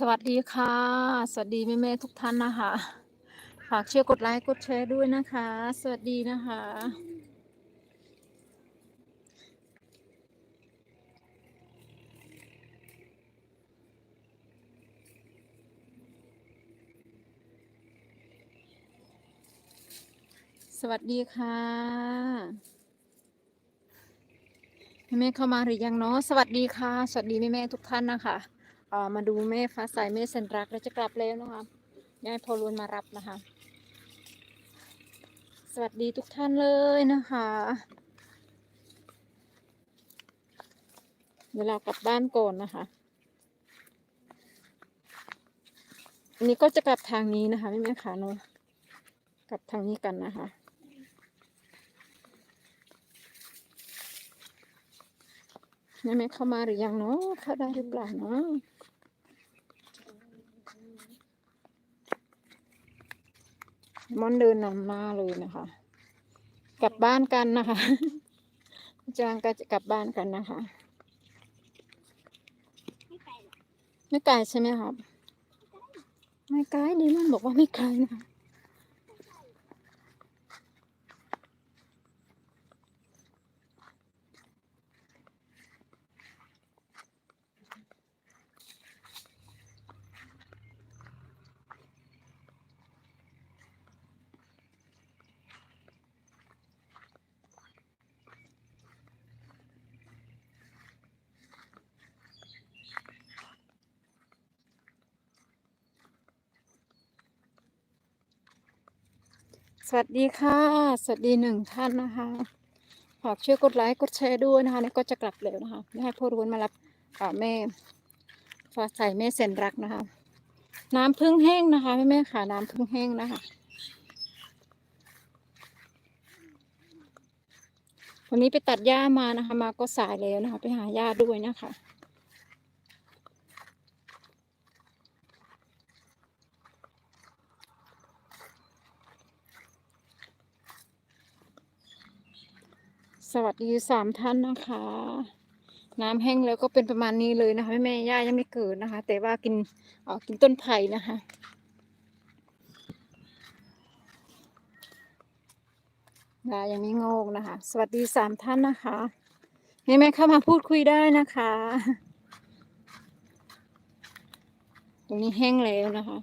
สวัสดีค่ะ สวัสดีแม่แม่ทุกท่านนะคะ ฝากเชื่อร์กดไลค์กดแชร์ด้วยนะคะ สวัสดีนะคะ สวัสดีค่ะแม่แม่เข้ามาหรือยังเนาะสวัสดีค่ะ สวัสดีแม่แม่ทุกท่านนะคะ มาดูแม่ฟ้าใสแม่เซนรักแล้วจะกลับแล้วนะคะยายพอลวนมารับนะคะ สวัสดีทุกท่านเลยนะคะ เวลากลับบ้านก่อนนะคะอันนี้ก็จะกลับทางนี้นะคะไม่แม่ขาเนกลับทางนี้กันนะคะ แม่แม่เข้ามาหรือยังเนาะเข้าได้หรือเปล่าเนาะมอนเดินนำหน้าเลยนะคะ กลับบ้านกันนะคะจางก็จะกลับบ้านกันนะคะ ไม่ไกลใช่ไหมครับ ไม่ไกลดีมันบอกว่าไม่ไกลนะคะ สวัสดีค่ะ สวัสดีหนึ่งท่านนะคะฝากช่วยกดไลค์กดแชร์ด้วยนะคะนี่ก็จะกลับแล้วนะคะไม่ให้พ่อรุนมารับอ่าแม่ฟ้าใสแม่เซนรักนะคะ น้ำพึ่งแห้งนะคะแม่แม่ค่ะน้ำพึ่งแห้งนะคะวันนี้ไปตัดหญ้ามานะคะ มาก็สายแล้วนะคะ ไปหาหญ้าด้วยนะคะ สวัสดีสามท่านนะคะ น้ำแห้งแล้วก็เป็นประมาณนี้เลยนะคะแม่แม่ย่ายังไม่เกิดนะคะ แต่ว่ากินออกินต้นไผ่นะคะยายังไม่งอกนะคะ สวัสดีสามท่านนะคะแม่แม่เข้ามาพูดคุยได้นะคะ ตรงนี้แห้งแล้วนะคะ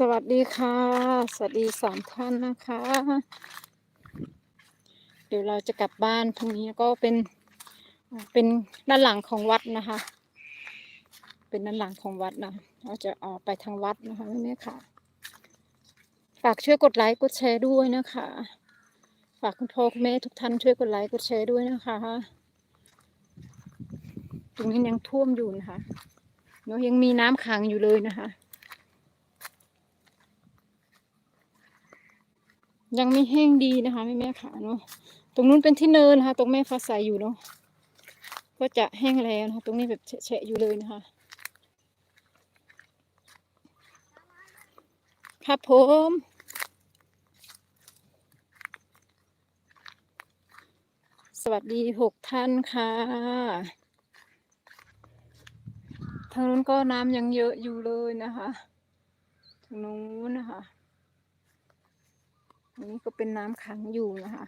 สวัสดีค่ะ สวัสดีสามท่านนะคะ เดี๋ยวเราจะกลับบ้านตรงนี้ก็เป็นเป็นด้านหลังของวัดนะคะ เป็นด้านหลังของวัดนะเราจะออกไปทางวัดนะคะแม่ค่ะ ฝากช่วยกดไลค์กดแชร์ด้วยนะคะ ฝากคุณพ่อคุณแม่ทุกท่านช่วยกดไลค์กดแชร์ด้วยนะคะ ตรงนี้ยังท่วมอยู่นะคะเนาะยังมีน้ำขังอยู่เลยนะคะ ยังไม่แห้งดีนะคะแม่แม่ขาเนาะตรงนู้นเป็นที่เนินนะคะ ตรงแม่ฟ้าใสอยู่เนาะก็จะแห้งแล้วนะคะ ตรงนี้แบบแฉะอยู่เลยนะคะครับผมสวัสดีหกท่านค่ะทางนู้นก็น้ำยังเยอะอยู่เลยนะคะทางนู้นนะคะ อันนี้ก็เป็นน้ำขังอยู่นะคะ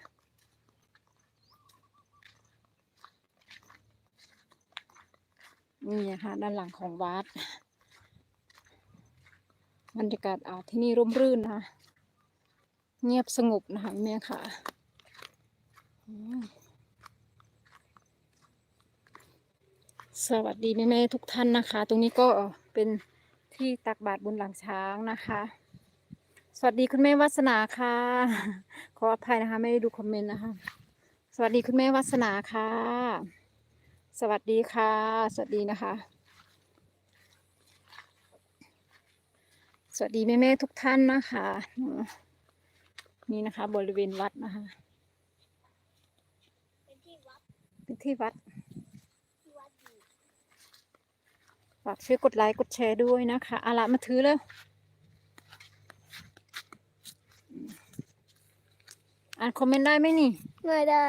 นี่นะคะด้านหลังของวัดบรรยากาศอ่าที่นี่ร่มรื่นนะคะเงียบสงบนะคะแม่ค่ะสวัสดีแม่แม่ๆทุกท่านนะคะ ตรงนี้ก็เป็นที่ตักบาตรบนหลังช้างนะคะ สวัสดีคุณแม่วัสนาค่ะ ขออภัยนะคะ ไม่ได้ดูคอมเมนต์นะคะ สวัสดีคุณแม่วัสนาค่ะ สวัสดีค่ะ สวัสดีนะคะ สวัสดีแม่แม่ๆทุกท่านนะคะอืมนี่นะคะ บริเวณวัดนะคะ เป็นที่วัดเป็นที่วัดที่วัดอยู่ฝากช่วยกดไลค์กดแชร์ด้วยนะคะเอาละมาถือเลย อ่านคอมเมนต์ได้ไหมนี่ ไม่ได้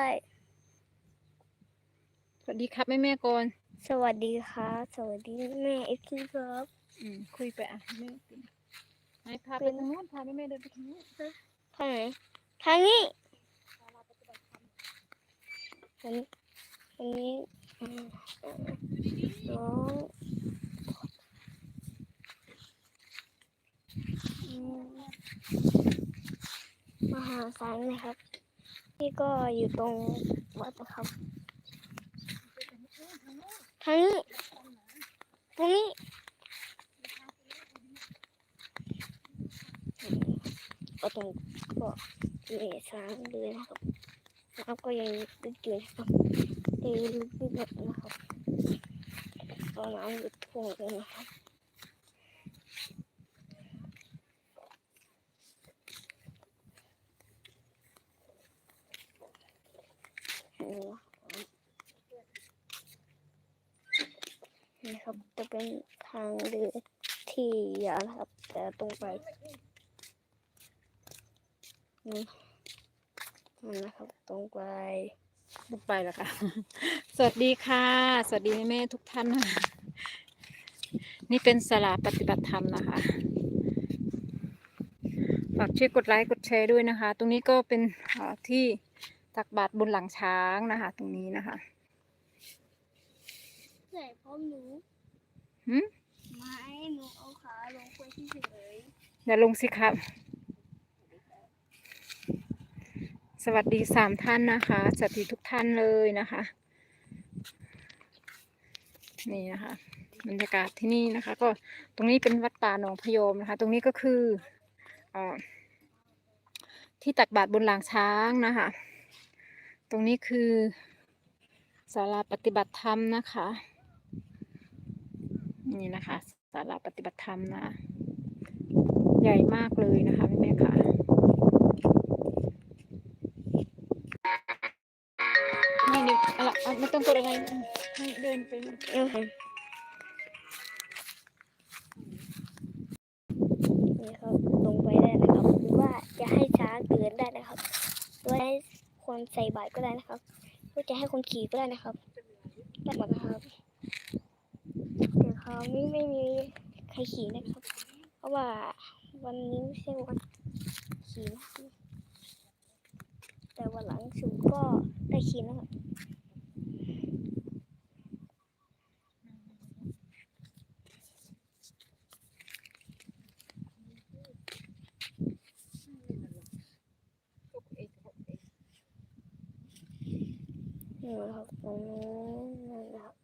สวัสดีครับแม่แม่ๆก่อนสวัสดีครับ สวัสดีแม่เอฟซีครับอืมคุยไปอะแม่กินไหนพาไปทางนู้นพาแม่แม่ๆเดินไปทางนู้นทางไหนทางนี้ทางนี้ทางนี้อืมน้องอืมม หาศาลนะครับนี่ก็อยู่ตรงวัดนะครับทางนี้ตรงนี้ก็ตรงก็มีช้างเลยนะครับน้ำก็ยังลึกอยู่นะครับยังลึกอยู่นะครับก็น้ำลึกท่วมเลยนะครับ นี่นะครับ จะเป็นทางเรือที่ยาวนะครับ แต่ตรงไปนี่มันนะครับ ตรงไปลงไปแล้วค่ะ สวัสดีค่ะ สวัสดีแม่ทุกท่านนะนี่เป็นสลาปฏิบัติธรรมนะคะฝากช่วยกดไลค์กดแชร์ด้วยนะคะ ตรงนี้ก็เป็นที่ ตักบาตรบนหลังช้างนะคะ ตรงนี้นะคะใส่พร้อมหนูหืมไม้หนูเอาขาลงไปที่เฉยอย่าลงสิครับ สวัสดีสามท่านนะคะสวัสดีทุกท่านเลยนะคะ นี่นะคะบรรยากาศที่นี่นะคะ ก็ตรงนี้เป็นวัดป่าหนองพยอมนะคะ ตรงนี้ก็คืออ่าที่ตักบาตรบนหลางช้างนะคะ ตรงนี้คือศาลาปฏิบัติธรรมนะคะ นี่นะคะศาลาปฏิบัติธรรมนะ ใหญ่มากเลยนะคะแม่ค่ะนี่นี่อะเอาไม่ต้องกดอะไรให้เดินไปๆอือนี่ครับลงไปได้นะครับหรือว่าจะให้ช้าเดินได้นะ ให้คนใส่บาตรก็ได้นะครับหรือจะให้คนขี่ก็ได้นะครับได้หมดนะครับแต่เขาไม่ไม่มีใครขี่นะครับ เพราะว่าวันนี้ไม่ใช่วันขี่นะครับแต่วันหลังสูงก็ได้ขี่นะครับ นี่นะครับตรงนู้นนั่นนะครับ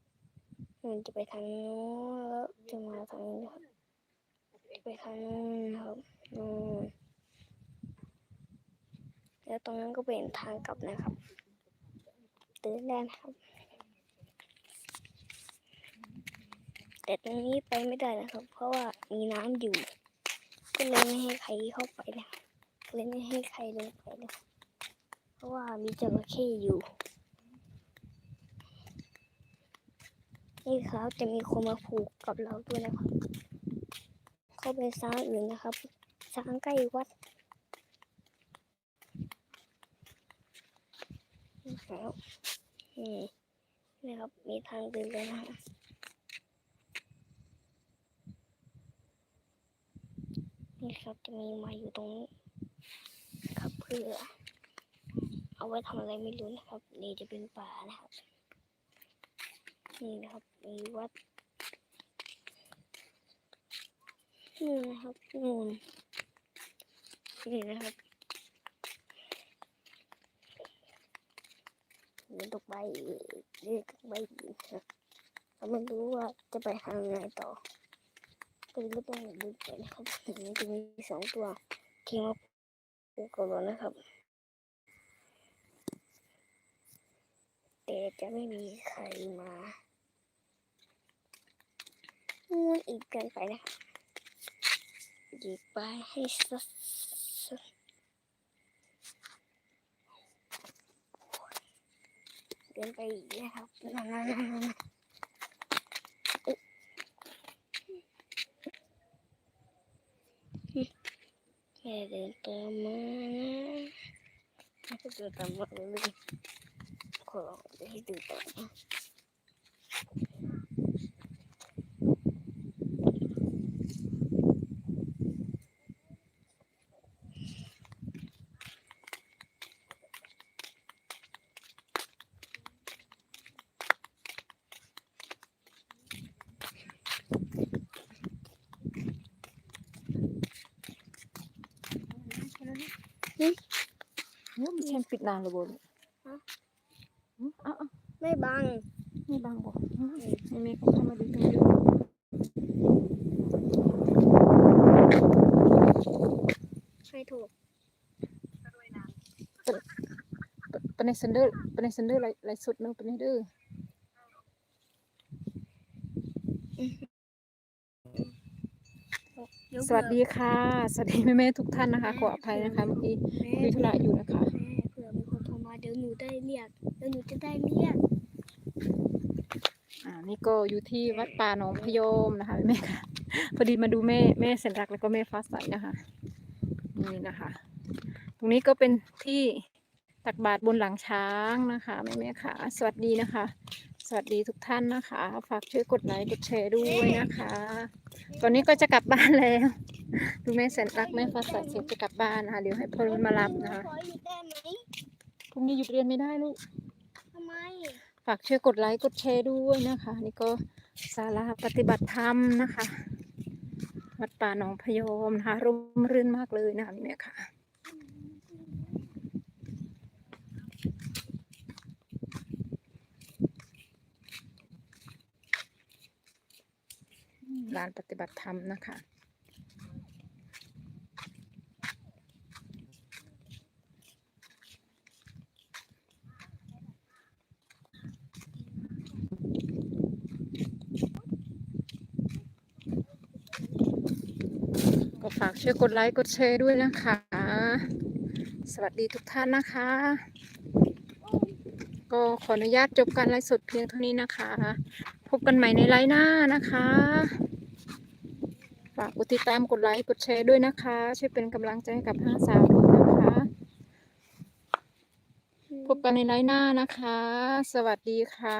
มันจะไปทางนู้นแล้วจะมาทางนี้ครับไปทางนู้นนะครับนู่นแล้วตรงนั้นก็เป็นทางกลับนะครับเดินได้นะครับ แต่ตรงนี้ไปไม่ได้นะครับ เพราะว่ามีน้ำอยู่ ก็เลยไม่ให้ใครเข้าไปนะครับเลยไม่ให้ใครลงไปนะครับเพราะว่ามีจระเข้อยู่ นี่ครับจะมีคนมาผูกกับเราด้วยนะครับ เขาเป็นช้างอื่นนะครับช้างใกล้วัดนี่ครับนี่นี่ครับมีทางเดินเลยนะฮะนี่ครับจะมีมาอยู่ตรงนี้ครับเพื่อ เอาไว้ทำอะไรไม่รู้นะครับ นี่จะเป็นป่านะครับ นี่นะครับมีวัดนี่นะครับนูนนี่นะครับมีดอกใบนี่ดอกใบนะเราไม่รู้ว่าจะไปทางไหนต่อก็เลยต้องดูไปนะครับนี่จะมีสองตัวที่มาปลูกกันนะครับ แต่จะไม่มีใครมา Nun ikan pada di bahis dan pergi Ada teman, ada teman kalau hidup teman. มปิดนานเลยบนฮะอ้าวอ้าไม่บังไม่บางบอกให้แม่เขาเข้ามาดูตรงนี้ให้ถูกปนในเซนเดอร์ปนในเซนเดอร์ไรไรสุดเนึงปนในเด้อสวัสดีค่ะ สวัสดีแม่แม่ๆทุกท่านนะคะ ขออภัยนะคะเมื่อกี้มีธุระอยู่นะคะ แม่ ได้เรียกเดี๋ยวหนูจะได้เรียกอ่านี่ก็อยู่ที่วัดป่าหนองพยมนะคะแม่ค่ะพอดีมาดูแม่แม่เสนรักแล้วก็แม่ฟ้าใสนะคะนี่นะคะ ตรงนี้ก็เป็นที่ตักบาตรบนหลังช้างนะคะแม่แม่ค่ะ สวัสดีนะคะ สวัสดีทุกท่านนะคะ ฝากช่วยกดไลค์กดแชร์ด้วยนะคะ ตอนนี้ก็จะกลับบ้านแล้วดูแม่แสนรักแม่ฟ้าใสเสร็จจะกลับบ้านนะคะเดี๋ยวให้พ่อรุ่นมารับนะคะ ขอหยุดได้ไหมพรุ่งนี้หยุดเรียนไม่ได้ลูก ทำไม ฝากช่วยกดไลค์กดแชร์ด้วยนะคะ นี่ก็ศาลาปฏิบัติธรรมนะคะ วัดป่าหนองพยอมนะคะร่มรื่นมากเลยนะคะเนี่ยค่ะ ลานปฏิบัติธรรมนะคะ ฝากช่วยกดไลค์กดแชร์ด้วยนะคะ สวัสดีทุกท่านนะคะ ก็ขออนุญาตจบการไลฟ์สดเพียงเท่านี้นะคะ พบกันใหม่ในไลฟ์หน้านะคะ ฝากกดติดตามกดไลค์กดแชร์ด้วยนะคะ ช่วยเป็นกำลังใจให้กับห้าสาวด้วยนะคะ พบกันในไลฟ์หน้านะคะ สวัสดีค่ะ